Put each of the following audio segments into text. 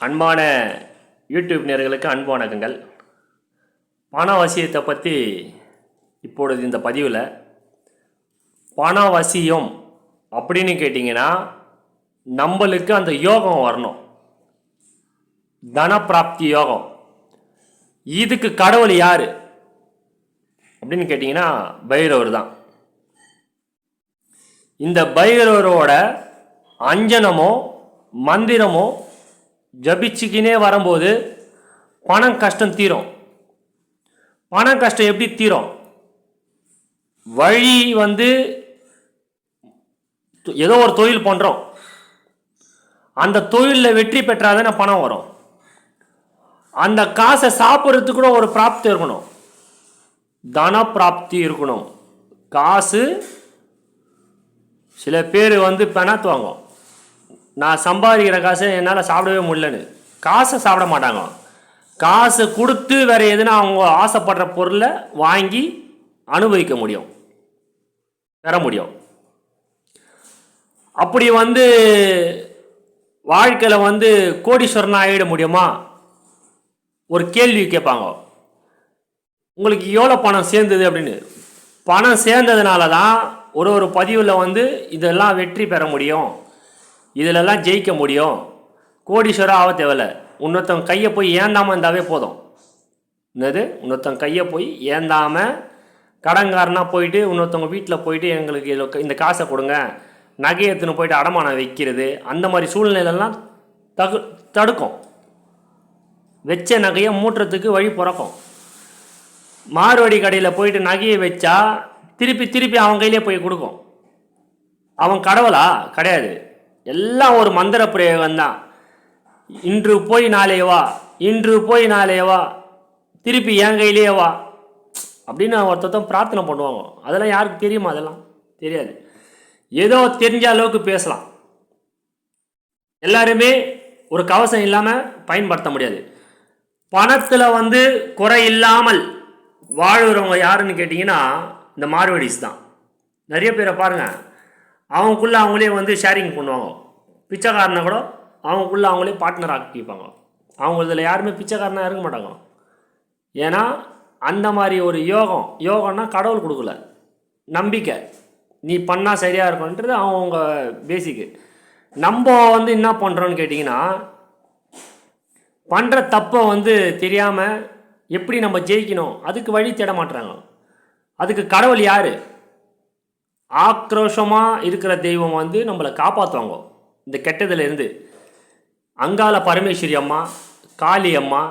அன்பான யூடியூப் நேர்களுக்கு அன்பு வணக்கங்கள். பணவசியத்தை பற்றி இப்பொழுது இந்த பதிவில் பணவசியம் அப்படின்னு கேட்டிங்கன்னா நம்மளுக்கு அந்த யோகம் வரணும். தனப்பிராப்தி யோகம். இதுக்கு கடவுள் யார்? அப்படின்னு கேட்டிங்கன்னா பைரவர் தான். இந்த பைரவரோட அஞ்சனமோ மந்திரமோ ஜபிச்சுக்கினே வரும்போது பணம் கஷ்டம் தீரும். பணம் கஷ்டம் எப்படி தீரும்? வழி வந்து ஏதோ ஒரு தொழில் பண்ணுறோம் அந்த தொழிலில் வெற்றி பெற்றாதானே பணம் வரும். அந்த காசை சாப்பிட்றதுக்கு கூட ஒரு பிராப்தி இருக்கணும். தன பிராப்தி இருக்கணும். காசு சில பேர் வந்து பெணாத்துவாங்க நான் சம்பாதிக்கிற காசை என்னால் சாப்பிடவே முடியலன்னு. காசை சாப்பிட மாட்டாங்க. காசு கொடுத்து வேறு எதுனா அவங்க ஆசைப்படுற பொருளை வாங்கி அனுபவிக்க முடியும். பெற முடியும். அப்படி வந்து வாழ்க்கையில் வந்து கோடீஸ்வரன் ஆகிட முடியுமா? ஒரு கேள்வி கேட்பாங்க. உங்களுக்கு எவ்வளோ பணம் சேர்ந்தது அப்படின்னு. பணம் சேர்ந்ததுனால தான் ஒரு ஒரு பதிவில் வந்து இதெல்லாம் வெற்றி பெற முடியும். இதிலெல்லாம் ஜெயிக்க முடியும். கோடீஸ்வரம் ஆக தேவையில்ல. இன்னொருத்தவங்க கையை போய் ஏந்தாமல் இருந்தாவே போதும். என்னது? இன்னொருத்தவங்க கையை போய் ஏந்தாமல் கடன்காரனா போயிட்டு இன்னொருத்தவங்க வீட்டில் போயிட்டு எங்களுக்கு இதில் இந்த காசை கொடுங்க. நகையை எடுத்துன்னு போயிட்டு அடமானம் வைக்கிறது. அந்த மாதிரி சூழ்நிலையெல்லாம் தகு தடுக்கும். வச்ச நகையை மூட்டுறதுக்கு வழி பிறக்கும். மாறுவடி கடையில் போயிட்டு நகையை வச்சா திருப்பி திருப்பி அவன் கையிலே போய் கொடுக்கும். அவன் கடவுளா? கிடையாது. எல்லாம் ஒரு மந்திர பிரயோகம்தான். இன்று போய் நாளைய வா இன்று போய் நாளைய வா திருப்பி என் கையிலேயே வா. அப்படின்னு ஒருத்தன் பிரார்த்தனை பண்ணுவாங்க. அதெல்லாம் யாருக்கு தெரியுமா அதெல்லாம்? தெரியாது. ஏதோ தெரிஞ்ச அளவுக்கு பேசலாம். எல்லாருமே ஒரு கவசம் இல்லாமல் பயன்படுத்த முடியாது. பணத்தில் வந்து குறை இல்லாமல் வாழ்கிறவங்க யாருன்னு கேட்டிங்கன்னா இந்த மார்வடிஸ் தான். நிறைய பேரை பாருங்கள் அவங்களுக்குள்ளே அவங்களே வந்து ஷேரிங் பண்ணுவாங்க. பிச்சைக்காரனை கூட அவங்களுக்குள்ளே அவங்களே பார்ட்னர் ஆக்கிப்பாங்க அவங்க இதில் யாருமே பிச்சைக்காரனாக இருக்க மாட்டாங்க. ஏன்னா அந்த மாதிரி ஒரு யோகம் யோகம்னா கடவுள் கொடுக்கல. நம்பிக்கை. நீ பண்ணால் சரியாக இருக்கும்ன்றது அவங்க பேசிக்கு நம்ம வந்து என்ன பண்ணுறோன்னு கேட்டிங்கன்னா பண்ணுற தப்பை வந்து தெரியாமல் எப்படி நம்ம ஜெயிக்கணும்? அதுக்கு வழி தேட மாட்டுறாங்க. அதுக்கு கடவுள் யார்? ஆக்ரோஷமாக இருக்கிற தெய்வம் வந்து நம்மளை காப்பாற்றுவாங்க இந்த கெட்டதுலேருந்து. அங்காள பரமேஸ்வரி அம்மா காளி அம்மா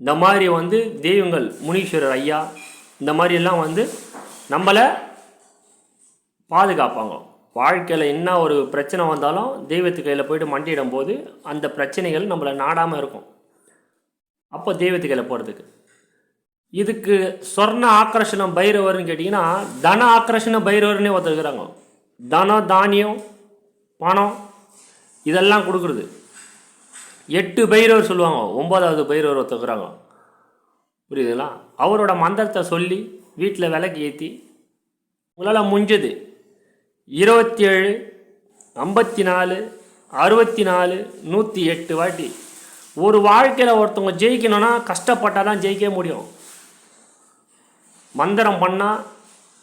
இந்த மாதிரி வந்து தெய்வங்கள் முனீஸ்வரர் ஐயா இந்த மாதிரி எல்லாம் வந்து நம்மளை பாதுகாப்பாங்க. வாழ்க்கையில் என்ன ஒரு பிரச்சனை வந்தாலும் தெய்வத்து கையில் போயிட்டு மண்டியிடும் போது அந்த பிரச்சனைகள் நம்மளை நாடாமல் இருக்கும். அப்போ தெய்வத்து கையில் போகிறதுக்கு இதுக்கு சொர்ண ஆக்கர்ஷணம் பைரவர்னு கேட்டிங்கன்னா தன ஆக்கர்ஷண பைரவர்னே ஒருத்தருக்குறாங்க தனம் தானியம் பணம் இதெல்லாம் கொடுக்குறது. எட்டு பைரவர் சொல்லுவாங்க. ஒம்பதாவது பைரவர் ஒருத்தருக்குறாங்க புரியுதுங்களா? அவரோட மந்திரத்தை சொல்லி வீட்டில் விளக்கு ஏற்றி உங்களால் முடிஞ்சது. இருபத்தி ஏழு ஐம்பத்தி நாலு அறுபத்தி நாலு நூற்றி எட்டு வாட்டி. ஒரு வாழ்க்கையில் ஒருத்தவங்க ஜெயிக்கணும்னா கஷ்டப்பட்டால் தான் ஜெயிக்க முடியும். மந்திரம் பண்ணால்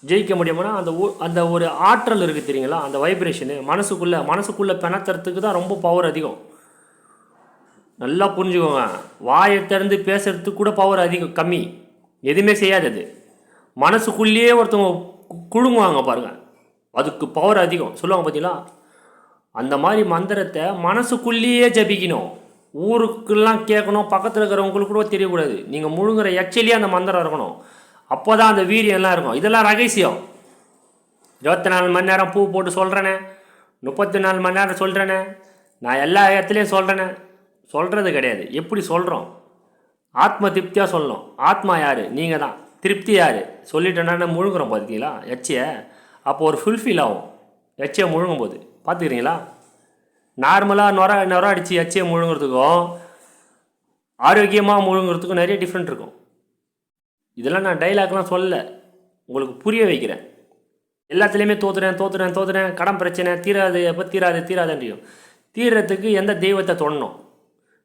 ஜெயிக்க முடியும்னா அந்த ஊ- அந்த ஒரு ஆற்றல் இருக்குது தெரியுங்களா? அந்த வைப்ரேஷனு மனசுக்குள்ளே மனசுக்குள்ளே பிணத்துறதுக்கு தான் ரொம்ப பவர் அதிகம். நல்லா புரிஞ்சுக்கோங்க. வாயை திறந்து பேசுகிறதுக்கு கூட பவர் அதிகம் கம்மி. எதுவுமே செய்யாது அது. மனசுக்குள்ளேயே ஒருத்தவங்க கு- குழுங்குவாங்க பாருங்க. அதுக்கு பவர் அதிகம். சொல்லுவாங்க பார்த்தீங்களா அந்த மாதிரி மந்திரத்தை மனசுக்குள்ளேயே ஜபிக்கணும். ஊருக்கெல்லாம் கேட்கணும் பக்கத்தில் இருக்கிறவங்களுக்கு கூட தெரியக்கூடாது. நீங்கள் முழுங்குற எச்சலியே அந்த மந்திரம் இருக்கணும் அப்போ தான் அந்த வீரியம்லாம் இருக்கும். இதெல்லாம் ரகசியம். இருபத்தி நாலு மணி நேரம் பூ போட்டு சொல்கிறேனே முப்பத்தி நாலு மணி நேரம் சொல்கிறேனே நான் எல்லா இடத்துலையும் சொல்கிறேனே சொல்கிறது கிடையாது. எப்படி சொல்கிறோம் ஆத்ம திருப்தியாக சொல்லணும். ஆத்மா யார்? நீங்கள் தான் திருப்தி யார்? சொல்லிட்டேன்னா முழுங்குறோம் பார்த்தீங்களா எச்சியை? அப்போ ஒரு ஃபுல்ஃபில் ஆகும். எச்சியை முழுங்கும் போது பார்த்துக்கிறீங்களா நார்மலாக நொர நொர அடித்து எச்சியை முழுங்குறதுக்கும் ஆரோக்கியமாக முழுங்குறதுக்கும் நிறைய டிஃப்ரெண்ட் இருக்கும். இதெல்லாம் நான் டைலாக்லாம் சொல்லலை. உங்களுக்கு புரிய வைக்கிறேன். எல்லாத்துலேயுமே தோத்துறேன் தோத்துறேன் தோத்துறேன். கடன் பிரச்சனை தீராது எப்போ தீராது தீராதுன்றியும். தீர்றதுக்கு எந்த தெய்வத்தை தொடணும்?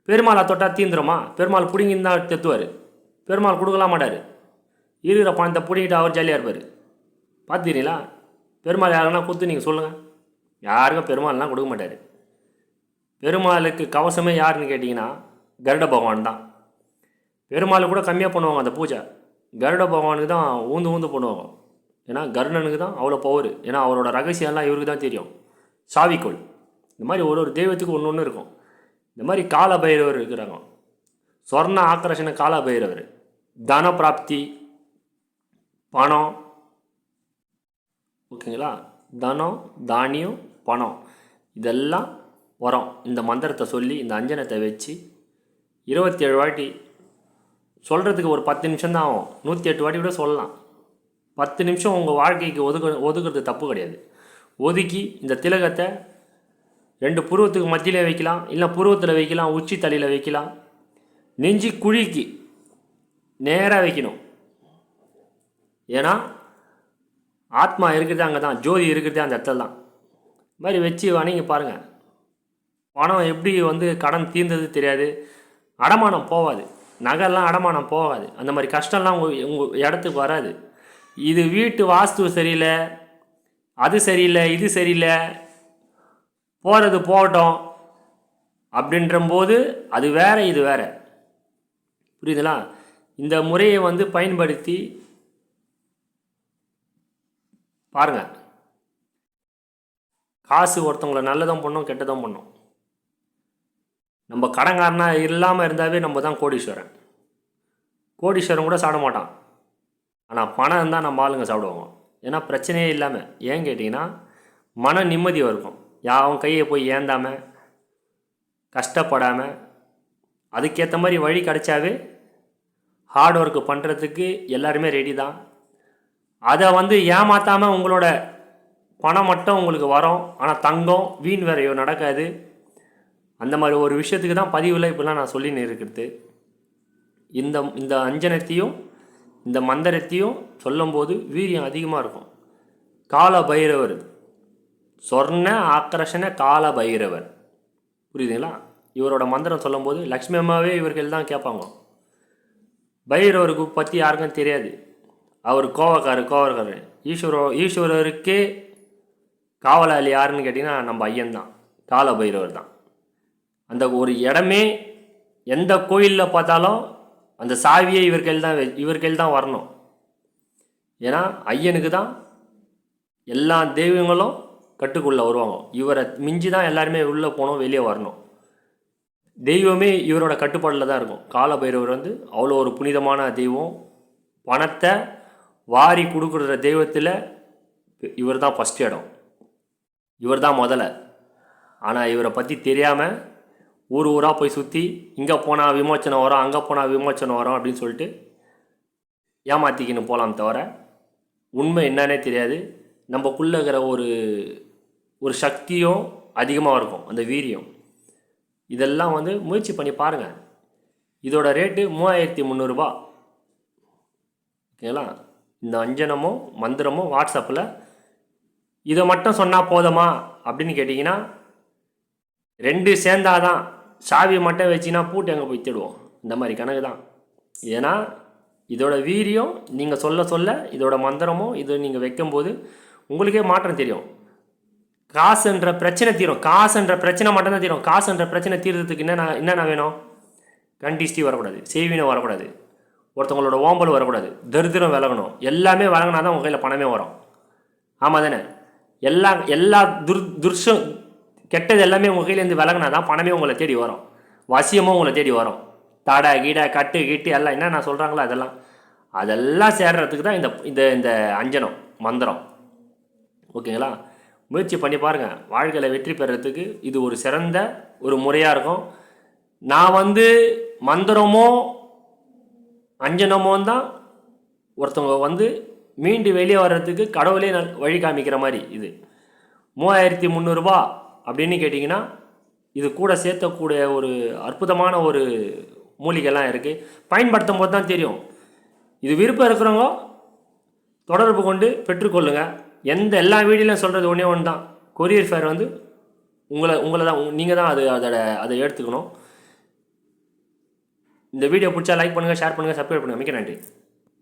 பெருமாளை தொட்டால் தீந்துருமா? பெருமாள் பிடிங்கின்னு தான் தெத்துவார் பெருமாள் கொடுக்கலாம் மாட்டார். இருக்கிற பணத்தை பிடிங்கிட்டு அவர் ஜாலியாக இருப்பார். பார்த்துக்கிறீங்களா பெருமாள் யாருன்னா கொடுத்து நீங்கள் சொல்லுங்கள் யாருக்கும் பெருமாள்லாம் கொடுக்க மாட்டார். பெருமாளுக்கு கவசமே யாருன்னு கேட்டிங்கன்னா கருட பகவான் தான். பெருமாள் கூட கம்மியாக பண்ணுவாங்க அந்த பூஜை. கருட பகவானுக்கு தான் ஊந்து ஊந்து பண்ணுவாங்க ஏன்னா கருணனுக்கு தான் அவ்வளோ பவர் ஏன்னா அவரோட ரகசியம்லாம் இவருக்கு தான் தெரியும். சாவிக்கோள். இந்த மாதிரி ஒரு ஒரு தெய்வத்துக்கு ஒன்று ஒன்று இருக்கும். இந்த மாதிரி கால பைரவர் இருக்கிறாங்க. சொர்ண ஆக்கர்ஷண கால பைரவர் தன பிராப்தி பணம். ஓகேங்களா? தனம் தானியம் பணம். இதெல்லாம் வரும். இந்த மந்திரத்தை சொல்லி இந்த அஞ்சனத்தை வச்சு இருபத்தேழு வாட்டி சொல்கிறதுக்கு ஒரு பத்து நிமிஷம் தான் ஆகும். நூற்றி எட்டு வாட்டி கூட சொல்லலாம். பத்து நிமிஷம் உங்கள் வாழ்க்கைக்கு ஒதுக்க ஒதுக்குறது தப்பு கிடையாது. ஒதுக்கி இந்த திலகத்தை ரெண்டு புருவத்துக்கு மத்தியில் வைக்கலாம் இல்லை புருவத்தில் வைக்கலாம் உச்சி தலையில் வைக்கலாம். நெஞ்சி குழிக்கு நேராக வைக்கணும். ஏன்னா ஆத்மா இருக்கிறது அங்கே தான் ஜோதி இருக்கிறதே அந்த இடத்துல தான். இது மாதிரி வச்சு வணங்கி பாருங்கள் பணம் எப்படி வந்து கடன் தீர்ந்தது தெரியாது. அடமானம் போகாது நகைலாம் அடமானம் போகாது. அந்த மாதிரி கஷ்டம்லாம் உங்கள் உங்கள் இடத்துக்கு வராது. இது வீட்டு வாஸ்து சரியில்லை அது சரியில்லை இது சரியில்லை போகிறது போகட்டும் அப்படின்றம்போது அது வேற இது வேற. புரியுதுங்களா? இந்த முறையை வந்து பயன்படுத்தி பாருங்கள் காசு ஒருத்தவங்களை நல்லதும் பண்ணும் கெட்டதும் பண்ணும். நம்ம கடங்காரனா இல்லாமல் இருந்தாவே நம்ம தான் கோடீஸ்வரன். கோடீஸ்வரன் கூட சாப்பிட மாட்டான். ஆனால் பணம் இருந்தால் நம்ம ஆளுங்க சாப்பிடுவாங்க. ஏன்னா பிரச்சனையே இல்லாமல் ஏன் கேட்டிங்கன்னா மன நிம்மதி இருக்கும். யாவும் கையை போய் ஏந்தாமல் கஷ்டப்படாமல் அதுக்கேற்ற மாதிரி வழி கிடைச்சாவே ஹார்ட் ஒர்க்கு பண்ணுறதுக்கு எல்லாருமே ரெடி தான். அதை வந்து ஏமாற்றாமல் உங்களோட பணம் மட்டும் உங்களுக்கு வரும். ஆனால் தங்கம் வீண் வேறையோ நடக்காது. அந்த மாதிரி ஒரு விஷயத்துக்கு தான் பதிவில் இப்படிலாம் நான் சொல்லின்னு இருக்கிறது. இந்த இந்த அஞ்சனத்தையும் இந்த மந்திரத்தையும் சொல்லும்போது வீரியம் அதிகமாக இருக்கும். கால பைரவர். சொர்ண ஆக்கர்ஷண கால பைரவர். புரியுதுங்களா? இவரோட மந்திரம் சொல்லும்போது லக்ஷ்மி அம்மாவே இவர்கள் தான் கேட்பாங்க. பைரவருக்கு பற்றி யாருக்கும் தெரியாது. அவர் கோவக்காரர் கோவக்காரர். ஈஸ்வர ஈஸ்வரருக்கே காவலாளி யாருன்னு கேட்டிங்கன்னா நம்ம ஐயன் தான். கால பைரவர் தான். அந்த ஒரு இடமே எந்த கோயிலில் பார்த்தாலும் அந்த சாவியை இவர் கையில் தான் இவர் கையில் தான் வரணும். ஏன்னா ஐயனுக்கு தான் எல்லா தெய்வங்களும் கட்டுக்குள்ளே வருவாங்க. இவரை மிஞ்சி தான் எல்லாருமே உள்ளே போகணும் வெளியே வரணும். தெய்வமே இவரோட கட்டுப்பாடில் தான் இருக்கும். கால பைரவர் வந்து அவ்வளோ ஒரு புனிதமான தெய்வம். பணத்தை வாரி கொடுக்குற தெய்வத்தில் இவர் தான் ஃபஸ்ட் இடம். இவர் தான் முதல்ல. ஆனால் இவரை பற்றி தெரியாமல் ஊர் ஊராக போய் சுற்றி இங்கே போனால் விமோச்சனம் வரும் அங்கே போனால் விமோச்சனம் வரும் அப்படின்னு சொல்லிட்டு ஏமாத்திக்கின்னு போகலாம் தவிர உண்மை என்னன்னே தெரியாது. நம்மக்குள்ளே இருக்கிற ஒரு ஒரு சக்தியும் அதிகமாக இருக்கும் அந்த வீரியம். இதெல்லாம் வந்து முயற்சி பண்ணி பாருங்கள் இதோட ரேட்டு மூவாயிரத்தி முந்நூறுரூபா ஓகேங்களா? இந்த அஞ்சனமும் மந்திரமும் வாட்ஸ்அப்பில் இதை மட்டும் சொன்னால் போதுமா அப்படின்னு கேட்டிங்கன்னா ரெண்டு சேர்ந்தாதான் சாவியை மட்டும் வச்சுன்னா பூட்டு எங்கே போய் தேடுவோம்? இந்த மாதிரி கணக்கு தான். ஏன்னா இதோட வீரியம் நீங்கள் சொல்ல சொல்ல இதோட மந்திரமும் இது நீங்கள் வைக்கும்போது உங்களுக்கே மாற்றம் தெரியும். காசுன்ற பிரச்சனை தீரும். காசுன்ற பிரச்சனை மட்டும்தான் தீரும். காசுன்ற பிரச்சனை தீர்றதுக்கு என்னென்ன என்னென்ன வேணும்? கண்டிஸ்டி வரக்கூடாது. சேவினம் வரக்கூடாது. ஒருத்தவங்களோட ஓம்பல் வரக்கூடாது. தரித்திரம் விலகணும். எல்லாமே விலகினா தான் உங்கள் கையில் பணமே வரும். ஆமாம் தானே? எல்லா எல்லா துர் துர்ஷம் கெட்டது எல்லாமே உங்கள் கையிலேருந்து விலகினா தான் பணமே உங்களை தேடி வரும். வசியமும் உங்களை தேடி வரும். தடை கீடை கட்டு கிட்டு எல்லாம் என்ன நான் சொல்கிறாங்களோ அதெல்லாம். அதெல்லாம் சேர்றதுக்கு தான் இந்த இந்த இந்த அஞ்சனம் மந்திரம். ஓகேங்களா? முயற்சி பண்ணி பாருங்கள் வாழ்க்கையில் வெற்றி பெறத்துக்கு இது ஒரு சிறந்த ஒரு முறையாக இருக்கும். நான் வந்து மந்திரமோ அஞ்சனமோ தான் ஒருத்தவங்க வந்து மீண்டு வெளியே வர்றதுக்கு கடவுளே வழி காமிக்கிற மாதிரி இது. மூவாயிரத்தி முந்நூறுரூபா அப்படின்னு கேட்டிங்கன்னா இது கூட சேர்த்தக்கூடிய ஒரு அற்புதமான ஒரு மூலிகைலாம் இருக்குது பயன்படுத்தும் போது தான் தெரியும். இது விருப்பம் இருக்கிறவங்க தொடர்பு கொண்டு பெற்றுக்கொள்ளுங்கள் எந்த எல்லா வீடியோலையும் சொல்கிறது ஒன்றே ஒன்று தான் கொரியர் ஃபேர் வந்து உங்களை உங்களை தான் நீங்கள் தான் அது அதோட அதை எடுத்துக்கணும். இந்த வீடியோ பிடிச்சா லைக் பண்ணுங்கள் ஷேர் பண்ணுங்கள் சப்ஸ்கிரைப் பண்ணுங்கள் மிக்க நன்றி.